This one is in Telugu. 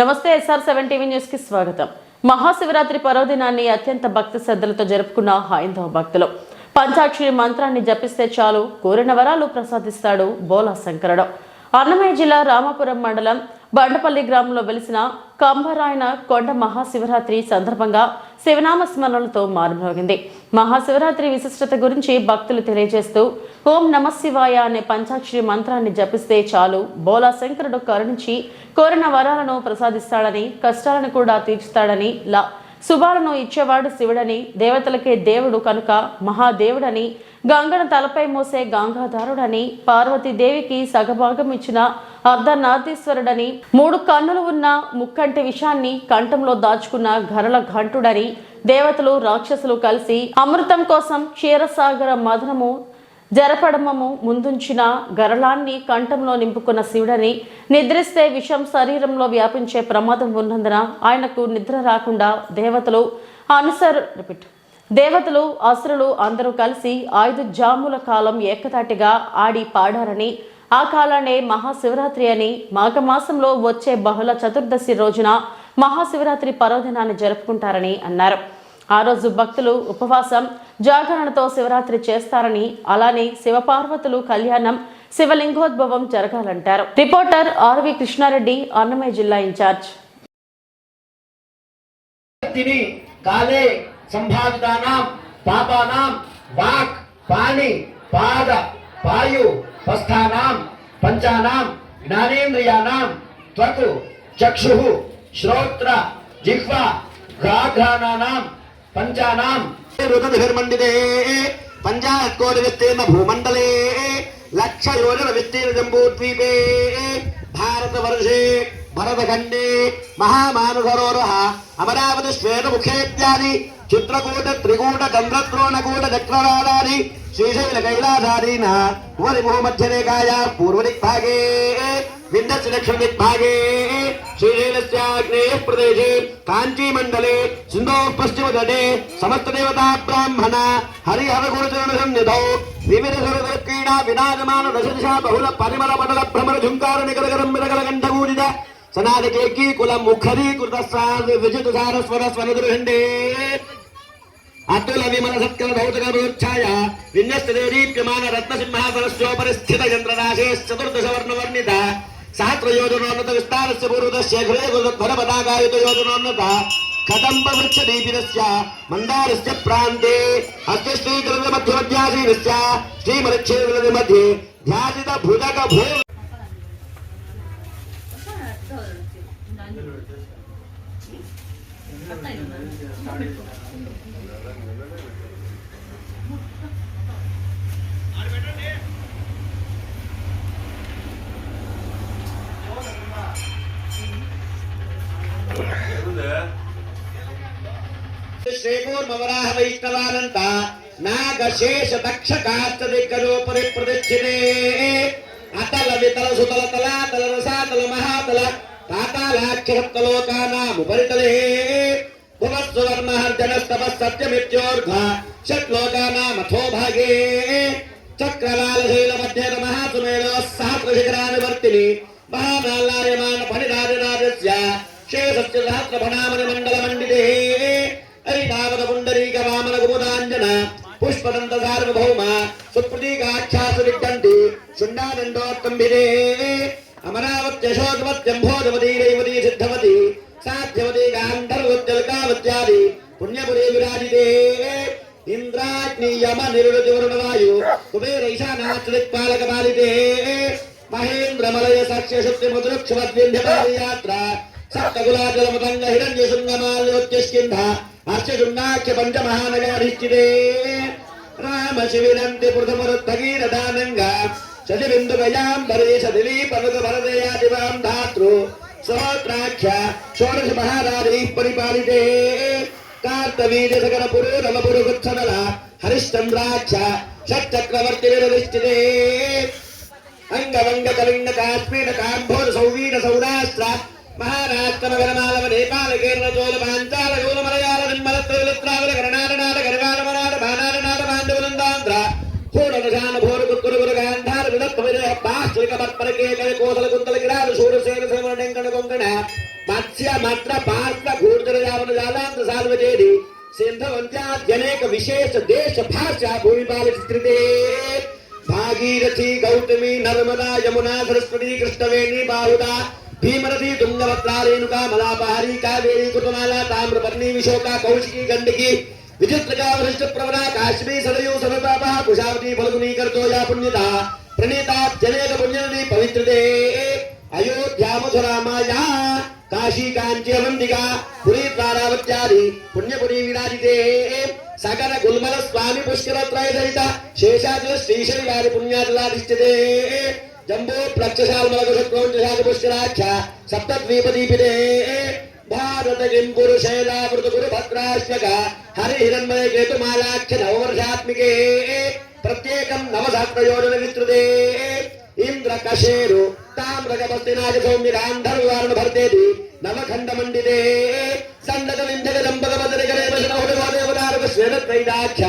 నమస్తే ఎస్ఆర్ సెవెన్ టీవీ న్యూస్కి స్వాగతం. మహాశివరాత్రి పర్వదినాన్ని అత్యంత భక్తి శ్రద్ధలతో జరుపుకున్న హైందవ భక్తులు. పంచాక్షరి మంత్రాన్ని జపిస్తే చాలు కోరిన వరాలు ప్రసాదిస్తాడు బోలా శంకరుడు. అన్నమయ్య జిల్లా రామాపురం మండలం బండపల్లి గ్రామంలో వెలిసిన కంభరాయన కొండ మహాశివరాత్రి సందర్భంగా శివనామ స్మరణలతో మారుమోగింది మహాశివరాత్రి విశిష్టత గురించి భక్తులు తెలియజేస్తూ ఓం నమ శివాయ అనే పంచాక్షరి మంత్రాన్ని జపిస్తే చాలు. బోలా శంకరుడు కరుణించి కోరిన వరాలను ప్రసాదిస్తాడని కష్టాలను కూడా తీర్చుతాడని లా శుభాలను ఇచ్చేవాడు శివుడని దేవతలకే దేవుడు కనుక మహాదేవుడని గంగను తలపై మోసే గంగాధారుడని పార్వతీదేవికి సగభాగం ఇచ్చిన అర్ధనాథీశ్వరుడని మూడు కన్నులు ఉన్న ముక్కంటి విషాన్ని కంఠంలో దాచుకున్న గరళ ఘంటుడని దేవతలు రాక్షసులు కలిసి అమృతం కోసం క్షీరసాగర మధనము జరపడమము ముందుంచిన గరళాన్ని కంఠంలో నింపుకున్న శివుడని నిద్రిస్తే విషం శరీరంలో వ్యాపించే ప్రమాదం ఉన్నందున ఆయనకు నిద్ర రాకుండా దేవతలు అనుసరు రిపీట్. దేవతలు అసురులు అందరూ కలిసి ఐదు జాముల కాలం ఏకతాటిగా ఆడి పాడారని ఆ కాలానే మహాశివరాత్రి అని మాఘమాసంలో వచ్చే బహుళ చతుర్దశి రోజున మహాశివరాత్రి పర్వదినాన్ని జరుపుకుంటారని అన్నారు. ఆ రోజు భక్తులు ఉపవాసం జాగరణతో శివరాత్రి చేస్తారని అలానే శివపార్వతులు కళ్యాణం శివలింగోద్భవం జరగాలంటారు. రిపోర్టర్ ఆర్వి కృష్ణారెడ్డి అన్నమయ్య జిల్లా ఇన్ఛార్జ్. శక్తిని కాలే సంభావితానాం పాపానాం వాక్ పాణి పాద పాయు పస్థానాం పంచానాం జ్ఞానేంద్రియానాం త్వక్ చక్షు శ్రోత్ర జిహ్వ గాఘ్రాణానాం பஞ்சானாம் ருததிர்மண்டிதே பஞ்சா கோடி விஸ்தீர்ண பூமண்டலே லட்ச யோஜன விஸ்தீர்ண ஜம்பூத்வீபே பாரத வருஷே भरतखण्डे महामानसरोवरः अमरावति श्वेतमुखेत्यादि चित्रकूट त्रिकूट चन्द्रद्रोणकूट चक्रवालादि श्रीशैलकैलासादीनः उपरिभूमध्यरेखायाः पूर्वदिग्भागे వింధ్యస్య దక్షిణ దిగ్భాగే శ్రీశైలస్యాగ్నేయ ప్రదేశే కాంచీమండలే సింధో పశ్చిమ తటే సమస్త దేవతా బ్రాహ్మణ హరిహర గురుచరణ సన్నిధౌ వివిధ సరద క్రీడా వినాయమాన దశదిశా బహుళ పరిమళ మండల భ్రమర ఝుంకార నిగరగరం మిరగల కంఠగూడిత సనాదికేకీ కుల ముఖరీకృత విజిత సారస్వర స్వరదుర్హండే అతుల విమల సత్కల భౌతిక ప్రోచ్ఛాయ విన్యస్త దేదీప్యమాన రత్న సింహాసనస్యోపరి స్థిత చంద్రరాశే చతుర్దశ सहस्र योजनोन्नत विस्तार से पूर्वदश्य घृणे गुरुध्वर पदागायुत योजनोन्नत कदम्ब वृक्ष दीपिनस्य मन्दारस्य प्रान्ते अस्य श्रीकृत मध्यमध्यासीनस्य श्रीमलक्षेत्र मध्ये ध्यासित भुजक भू Thank you. వరాహ వైష్ణవానంత నాగశేష దక్ష కాష్ట దిగ్గరోపరి ప్రదక్షిణే అతల వితల సుతల తలాతల రసాతల మహాతల పాతాళాక్షరత్లోకానాముపరితలే భువస్సువర్మహర్జనస్తవ సత్యమిత్యోర్ధ షట్లోకానామథో భాగే చక్రలాలశైల మధ్యన మహాసుమేళో వర్తిని ఫణిరాజరాజస్య శేషస్య మండితే పుండరీక వామన కుముదాంజన పుష్పదంత సార్వభౌమ సుప్రతీకాక్షాసు విద్యంతి శుండానందోత్తంభిరే అమరావత్యశోకవత్యంభోజవతీ రేవతి సిద్ధవతి సాధ్యవతి గాంధర్వత్యల్కావత్యాది పుణ్యపురే విరాజితే ఇంద్రాగ్నియమ నిరుతి వరుణవాయు కుబేర ఈశానాశ్రిత్పాలక పాలితే మహేంద్రమలయ సక్ష్య శక్తి మధురక్షమద్వింధ్యపాదయాత్ర సప్తకులాచలమతంగ హిరణ్య శృంగమాల్యోత్యస్కింధ అర్చశృంగాఖ్య పంచమహానగాధిష్ఠితే రామ శివినంతి పృథమరుత్తగీరదానంగా శశిబిందుగయాంబరీష దిలీపనుగ వరదయాదివాం ధాతృ సహోత్రాఖ్య షోడశ మహారాజై పరిపాలితే కార్తవీర్య సగర పురు పురూరమ పురుగుత్సనల హరిశ్చంద్రాఖ్య షట్చక్రవర్తి విరధిష్ఠితే అంగవంగ కలింగ కాశ్మీర కాంభోర సౌవీర సౌరాష్ట్ర మహారాష్ట్ర నగరమాలవ నేపాల కేరళ జోల పాంచాల జోల మలయాళ నిర్మల త్రివిలిత్రావల కర్ణాటనాట గరివాల మరాఠ బాణాటనాట పాండవులందాంధ్ర పూర్ణదశాన భోర కుక్కురు గురు గాంధార విడత్వ విరహ పాశ్లిక పత్పరకే కవి కోసల కుంతల గిరాలు శూరసేన శ్రవణ కొంకణ మత్స్య మత్ర పాత్ర గూర్జర యావన జాలాంత సాల్వజేది సింధవంత్యాద్యనేక విశేష దేశ భాష భూమిపాల చిత్రితే భాగీరథి గౌతమి నర్మదా యమునా సరస్వతి కృష్ణవేణి బాహుదా భీమరథి తుంగభద్రా రేణుకా మలాపహారి కావేరి కృతమాల తామ్రపర్ణి విశోక కౌశికి గండికి విచిత్రకా వరిష్ట ప్రవణ కాశ్మీ సదయు సరతాప కుశావతి ఫల్గుని కర్తో యా పుణ్యత ప్రణీత జనేక పుణ్యని పవిత్రతే అయోధ్యా మధురామాయా కాశీ కాంచీ అవంతిగా పురీ ద్వారావత్యాది పుణ్యపురీ విరాజితే సకల గుల్మల స్వామి పుష్కర త్రయ సహిత శేషాచల శ్రీశైలి వారి పుణ్యాచలాధిష్ఠితే జంబో ప్లక్షశాల్మలకుశక్రోంజశాఖ సప్తద్వీపదీపిదే సప్తద్వీపదీపితే భారత కింకురు శైలామృత గురు భద్రాశ్వక హరి హిరణ్మయ కేతుమాలాఖ్య నవవర్షాత్మికే ప్రత్యేకం నవసహస్రయోజన విస్తృతే ఇంద్ర కశేరు తామ్రగపస్తినాగ సౌమ్యరాంధర్వారణ భర్తేది నవఖండ మండితే సండక వింధక దంపక పదరిక శ్వేత త్రైదాఖ్య